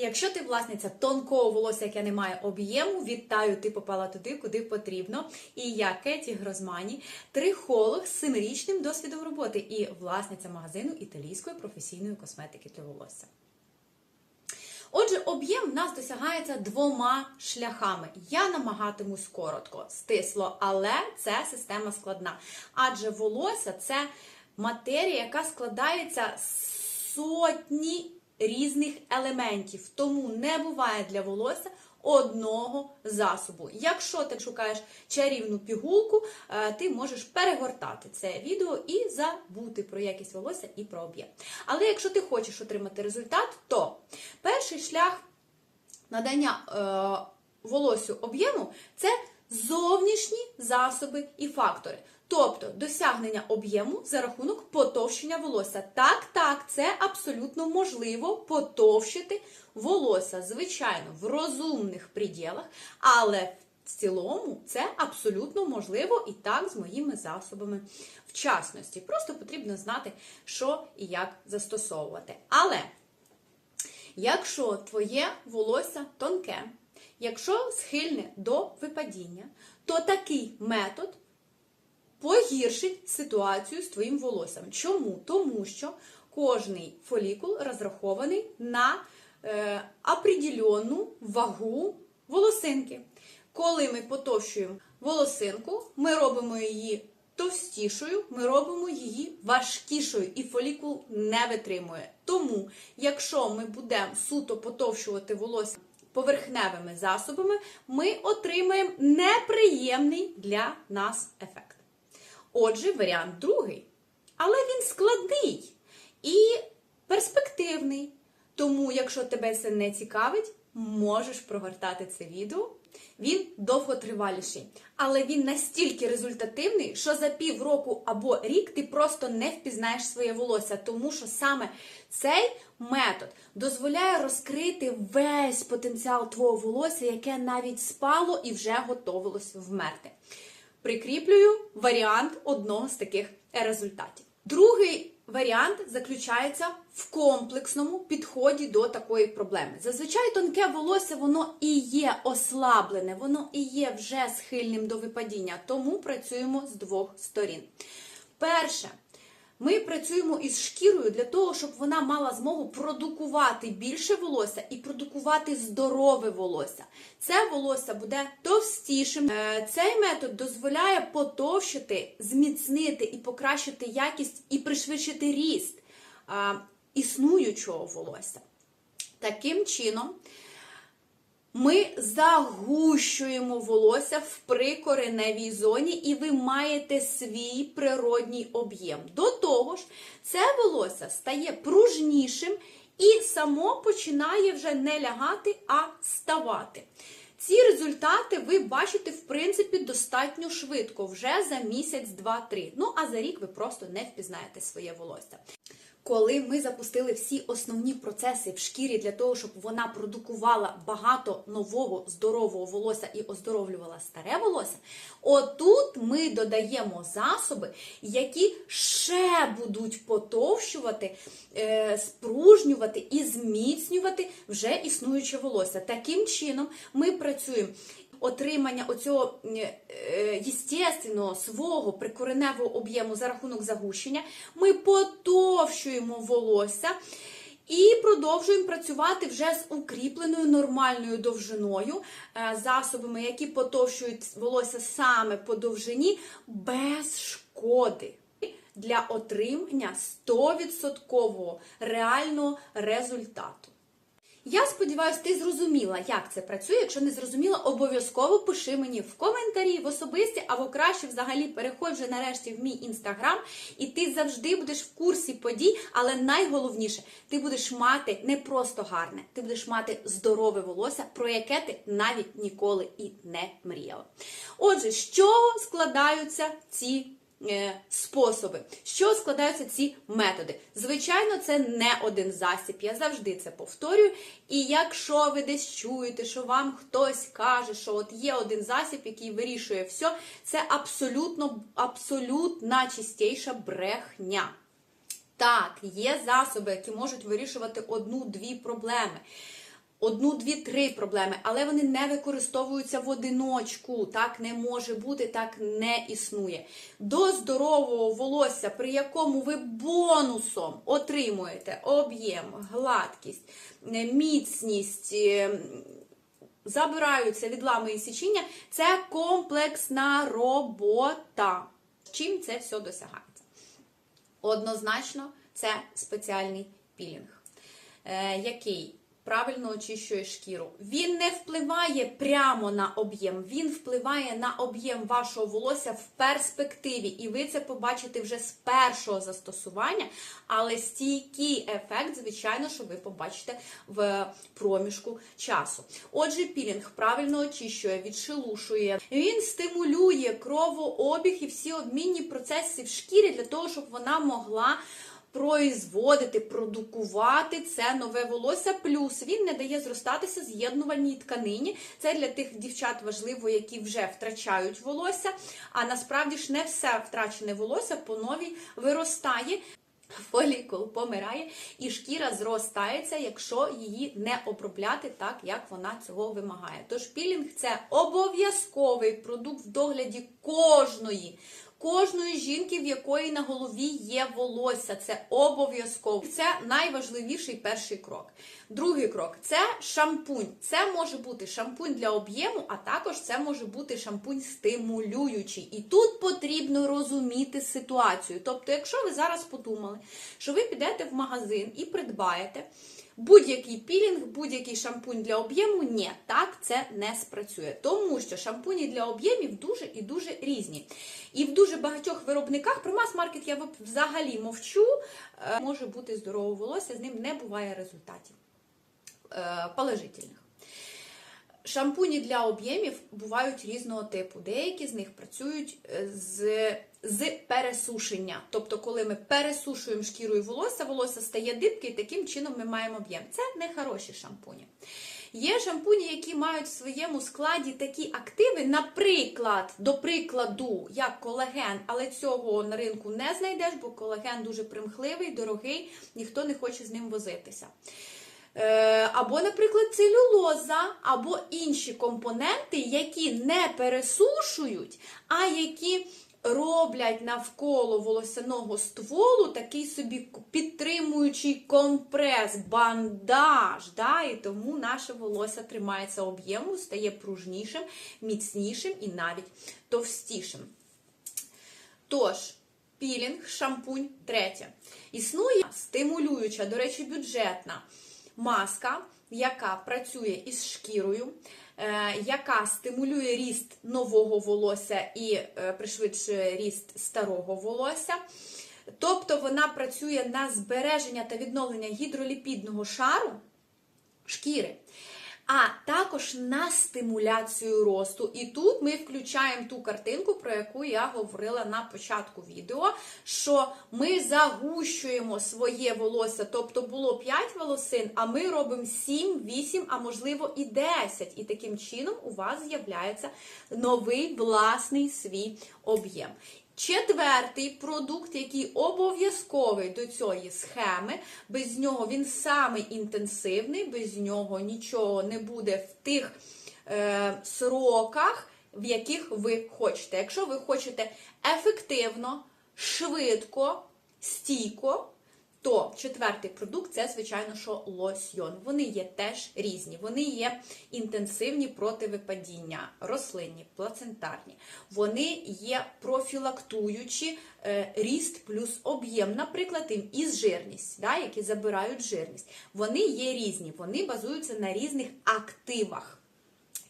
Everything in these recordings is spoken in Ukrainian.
Якщо ти власниця тонкого волосся, яке не має об'єму, вітаю, ти попала туди, куди потрібно. І я Кеті Грозмані, трихолог з семирічним досвідом роботи і власниця магазину італійської професійної косметики для волосся. Отже, об'єм в нас досягається двома шляхами. Я намагатимусь коротко, стисло, але це система складна. Адже волосся це матерія, яка складається з сотні різних елементів. Тому не буває для волосся одного засобу. Якщо ти шукаєш чарівну пігулку, е, ти можеш перегортати це відео і забути про якість волосся і про об'єм. Але якщо ти хочеш отримати результат, то перший шлях надання е, волосю об'єму це зовнішні засоби і фактори. Тобто досягнення об'єму за рахунок потовщення волосся. Так, так, це абсолютно можливо потовщити волосся, звичайно, в розумних приділах, але в цілому це абсолютно можливо і так з моїми засобами в частності. Просто потрібно знати, що і як застосовувати. Але Якщо твоє волосся тонке, якщо схильне до випадіння, то такий метод погіршить ситуацію з твоїм волоссям. Чому? Тому що кожний фолікул розрахований на е, определенну вагу волосинки. Коли ми потовщуємо волосинку, ми робимо її товстішою, ми робимо її важкішою, і фолікул не витримує. Тому, якщо ми будемо суто потовщувати волосся поверхневими засобами, ми отримаємо неприємний для нас ефект. Отже, варіант другий. Але він складний і перспективний. Тому, якщо тебе це не цікавить, можеш прогортати це відео. Він довготриваліший, але він настільки результативний, що за півроку або рік ти просто не впізнаєш своє волосся, тому що саме цей метод дозволяє розкрити весь потенціал твого волосся, яке навіть спало і вже готовилось вмерти. Прикріплюю варіант одного з таких результатів. Другий варіант заключається в комплексному підході до такої проблеми. Зазвичай тонке волосся воно і є ослаблене, воно і є вже схильним до випадіння, тому працюємо з двох сторін. Перше. Ми працюємо із шкірою для того, щоб вона мала змогу продукувати більше волосся і продукувати здорове волосся. Це волосся буде товстішим. Е, Цей метод дозволяє потовщити, зміцнити і покращити якість і пришвидшити ріст існуючого волосся. Таким чином. Ми загущуємо волосся в прикореневій зоні, і ви маєте свій природній об'єм. До того ж, це волосся стає пружнішим і само починає вже не лягати, а ставати. Ці результати ви бачите, в принципі, достатньо швидко, вже за місяць, два-три. Ну, а за рік ви просто не впізнаєте своє волосся. Коли ми запустили всі основні процеси в шкірі для того, щоб вона продукувала багато нового здорового волосся і оздоровлювала старе волосся, отут ми додаємо засоби, які ще будуть потовщувати, е, спружнювати і зміцнювати вже існуюче волосся. Таким чином ми працюємо отримання оцього е, єстественного свого прикореневого об'єму за рахунок загущення, ми потовщуємо волосся. І продовжуємо працювати вже з укріпленою нормальною довжиною, е, засобами, які потовщують волосся саме по довжині, без шкоди для отримання 100% реального результату. Я сподіваюся, ти зрозуміла, як це працює. Якщо не зрозуміла, обов'язково пиши мені в коментарі, в особисті, або краще взагалі переходь вже нарешті в мій інстаграм, і ти завжди будеш в курсі подій. Але найголовніше, ти будеш мати не просто гарне, ти будеш мати здорове волосся, про яке ти навіть ніколи і не мріяла. Отже, з чого складаються ці способи. З чого складаються ці методи? Звичайно, це не один засіб. Я завжди це повторюю. І якщо ви десь чуєте, що вам хтось каже, що от є один засіб, який вирішує все, це абсолютно, абсолютна чистіша брехня. Так, є засоби, які можуть вирішувати одну-дві проблеми. Одну, дві, три проблеми, але вони не використовуються в одиночку. Так не може бути, так не існує. До здорового волосся, при якому ви бонусом отримуєте об'єм, гладкість, е, міцність. е, Забираються відлами і січіння, це комплексна робота. Чим це все досягається? Однозначно, це спеціальний пілінг, е, який правильно очищує шкіру. Він не впливає прямо на об'єм, він впливає на об'єм вашого волосся в перспективі. І ви це побачите вже з першого застосування, але стійкий ефект, звичайно, що ви побачите в проміжку часу. Отже, пілінг правильно очищує, відшелушує, він стимулює кровообіг і всі обмінні процеси в шкірі для того, щоб вона могла производити, продукувати це нове волосся. Плюс він не дає зростатися з'єднувальній тканині. Це для тих дівчат важливо, які вже втрачають волосся. А насправді ж не все втрачене волосся по новій виростає. Фолікул помирає і шкіра зростається, якщо її не обробляти так, як вона цього вимагає. Тож пілінг це обов'язковий продукт в догляді кожної. Кожної жінки, в якої на голові є волосся, це обов'язково. Це найважливіший перший крок. Другий крок це шампунь. Це може бути шампунь для об'єму, а також це може бути шампунь стимулюючий. І тут потрібно розуміти ситуацію. Тобто, якщо ви зараз подумали, що ви підете в магазин і придбаєте. Будь-який пілінг, будь-який шампунь для об'єму, ні, так це не спрацює. Тому що шампуні для об'ємів дуже і дуже різні. І в дуже багатьох виробниках про мас-маркет я взагалі мовчу. е, Може бути здорове волосся, з ним не буває результатів е, положительних. Шампуні для об'ємів бувають різного типу. Деякі з них працюють е, з, з пересушення. Тобто, коли ми пересушуємо шкіру і волосся, волосся стає дибке, і таким чином ми маємо об'єм. Це не хороші шампуні. Є шампуні, які мають в своєму складі такі активи, наприклад, до прикладу, як колаген, але цього на ринку не знайдеш, бо колаген дуже примхливий, дорогий, ніхто не хоче з ним возитися. Е, Або, наприклад, целюлоза, або інші компоненти, які не пересушують, а які роблять навколо волосяного стволу такий собі підтримуючий компрес, бандаж. Да? І тому наше волосся тримається об'єму, стає пружнішим, міцнішим і навіть товстішим. Тож, пілінг, шампунь, третє. Існує стимулююча, до речі, бюджетна маска, яка працює із шкірою, е, яка стимулює ріст нового волосся і е, пришвидшує ріст старого волосся. Тобто вона працює на збереження та відновлення гідроліпідного шару шкіри. А також на стимуляцію росту. І тут ми включаємо ту картинку, про яку я говорила на початку відео, що ми загущуємо своє волосся, тобто було 5 волосин, а ми робимо 7, 8, а можливо і 10. І таким чином у вас з'являється новий власний свій об'єм. Четвертий продукт, який обов'язковий до цієї схеми, без нього він самий інтенсивний, без нього нічого не буде в тих е, сроках, в яких ви хочете. Якщо ви хочете ефективно, швидко, стійко, то четвертий продукт це, звичайно, що лосьйон. Вони є теж різні. Вони є інтенсивні проти випадіння, рослинні, плацентарні. Вони є профілактуючі е, ріст плюс об'єм, наприклад, із жирність, да, які забирають жирність. Вони є різні, вони базуються на різних активах.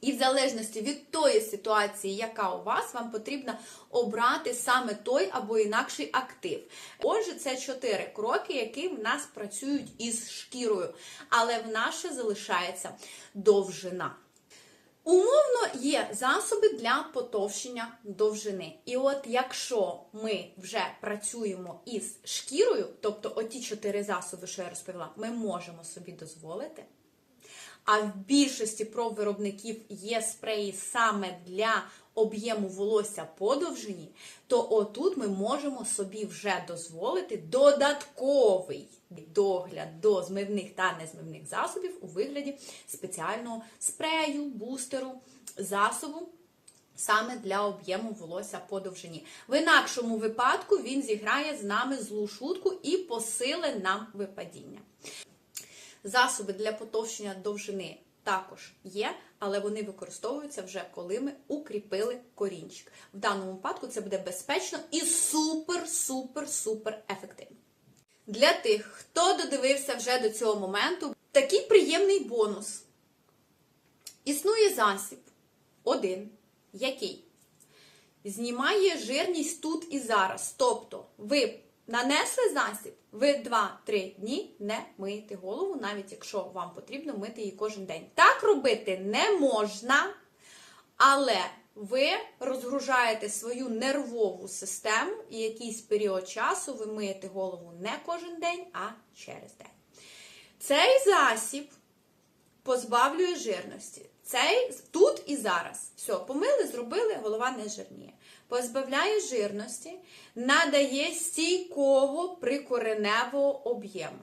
І в залежності від тої ситуації, яка у вас, вам потрібно обрати саме той або інакший актив. Отже, це чотири кроки, які в нас працюють із шкірою, але в нас ще залишається довжина. Умовно є засоби для потовщення довжини. І от якщо ми вже працюємо із шкірою, тобто оті чотири засоби, що я розповіла, ми можемо собі дозволити а в більшості провиробників є спреї саме для об'єму волосся по довжині, то отут ми можемо собі вже дозволити додатковий догляд до змивних та незмивних засобів у вигляді спеціального спрею, бустеру, засобу. Саме для об'єму волосся по довжині. В інакшому випадку він зіграє з нами злу шутку і посилить нам випадіння. Засоби для потовщення довжини також є, але вони використовуються вже коли ми укріпили корінчик. В даному випадку це буде безпечно і супер, супер, супер ефективно. Для тих, хто додивився вже до цього моменту, такий приємний бонус. Існує засіб один, який знімає жирність тут і зараз. Тобто, ви нанесли засіб, ви 2-3 дні не миєте голову, навіть якщо вам потрібно мити її кожен день. Так робити не можна, але ви розгружаєте свою нервову систему і якийсь період часу ви миєте голову не кожен день, а через день. Цей засіб позбавлює жирності. Цей тут і зараз. Все, помили, зробили, голова не жирніє. Позбавляє жирності, надає стійкого прикореневого об'єму.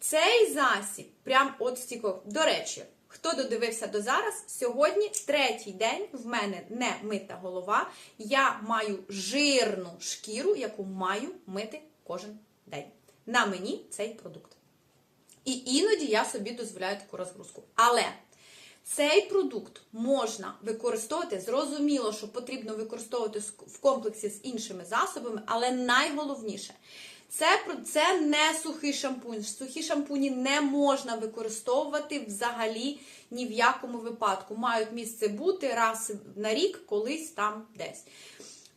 Цей засіб, прям от стійкого. До речі, хто додивився до зараз, сьогодні третій день в мене не мита голова. Я маю жирну шкіру, яку маю мити кожен день. На мені цей продукт. І іноді я собі дозволяю таку розгрузку. Але цей продукт можна використовувати, зрозуміло, що потрібно використовувати в комплексі з іншими засобами, але найголовніше, це, це не сухий шампунь. Сухі шампуні не можна використовувати взагалі ні в якому випадку. Мають місце бути раз на рік, колись там десь.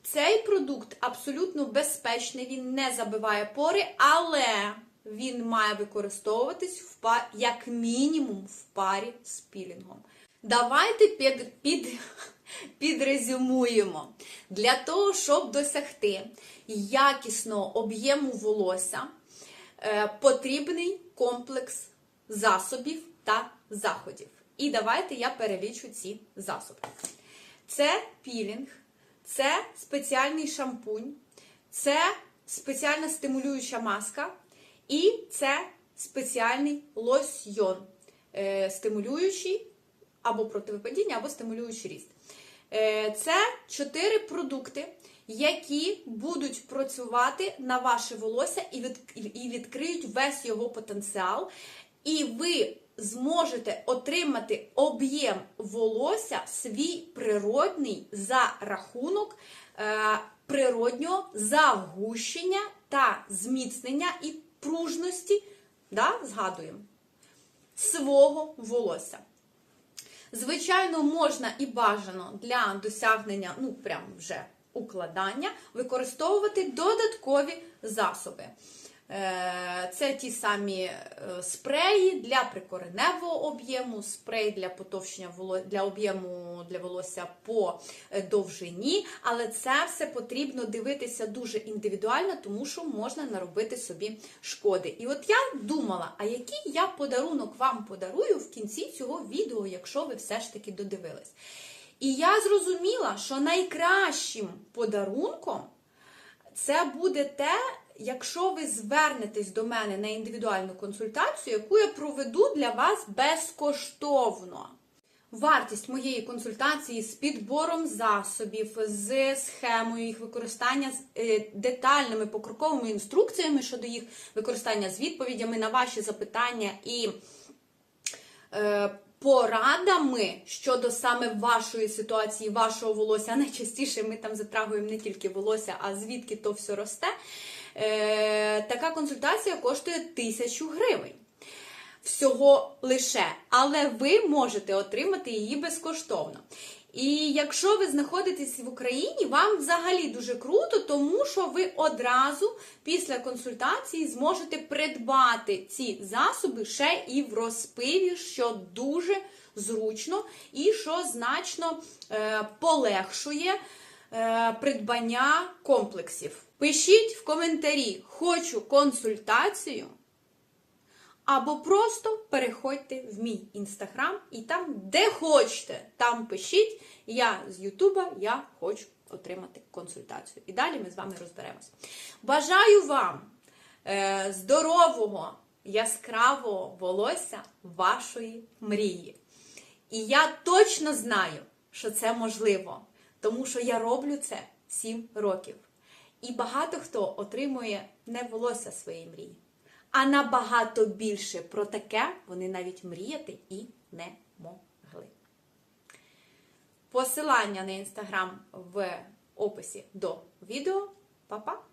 Цей продукт абсолютно безпечний, він не забиває пори, але він має використовуватись як мінімум в парі з пілінгом. Давайте під, під, підрезюмуємо. Для того, щоб досягти якісного об'єму волосся, е, потрібний комплекс засобів та заходів. І давайте я перелічу ці засоби. Це пілінг, це спеціальний шампунь, це спеціальна стимулююча маска. І це спеціальний лосьйон, е, стимулюючий або противипадіння, або стимулюючий ріст. Е, це чотири продукти, які будуть працювати на ваше волосся і відкриють весь його потенціал. І ви зможете отримати об'єм волосся свій природний за рахунок е, природнього загущення та зміцнення і пружності, да, згадуємо, свого волосся. Звичайно, можна і бажано для досягнення, ну, прям вже укладання, використовувати додаткові засоби. Е, це ті самі е, спреї для прикореневого об'єму, спрей для потовщення для об'єму для волосся по е, довжині, але це все потрібно дивитися дуже індивідуально, тому що можна наробити собі шкоди. І от я думала, а який я подарунок вам подарую в кінці цього відео, якщо ви все ж таки додивились. І я зрозуміла, що найкращим подарунком це буде те, якщо ви звернетесь до мене на індивідуальну консультацію, яку я проведу для вас безкоштовно. Вартість моєї консультації з підбором засобів, з схемою їх використання, з е, детальними покроковими інструкціями щодо їх використання з відповідями на ваші запитання і е, порадами щодо саме вашої ситуації, вашого волосся. Найчастіше ми там затрагуємо не тільки волосся, а звідки то все росте. Е, така консультація коштує тисячу гривень. Всього лише, але ви можете отримати її безкоштовно. І якщо ви знаходитесь в Україні, вам взагалі дуже круто, тому що ви одразу після консультації зможете придбати ці засоби ще і в розпиві, що дуже зручно і що значно е, полегшує придбання комплексів. Пишіть в коментарі Хочу консультацію. Або просто переходьте в мій інстаграм і там, де хочете, там пишіть. Я з Ютуба я хочу отримати консультацію. І далі ми з вами розберемось. Бажаю вам е, здорового, яскравого волосся вашої мрії. І я точно знаю, що це можливо, тому що я роблю це 7 років. І багато хто отримує не волосся своєї мрії, а набагато більше про таке вони навіть мріяти і не могли. Посилання на інстаграм в описі до відео. Па-па!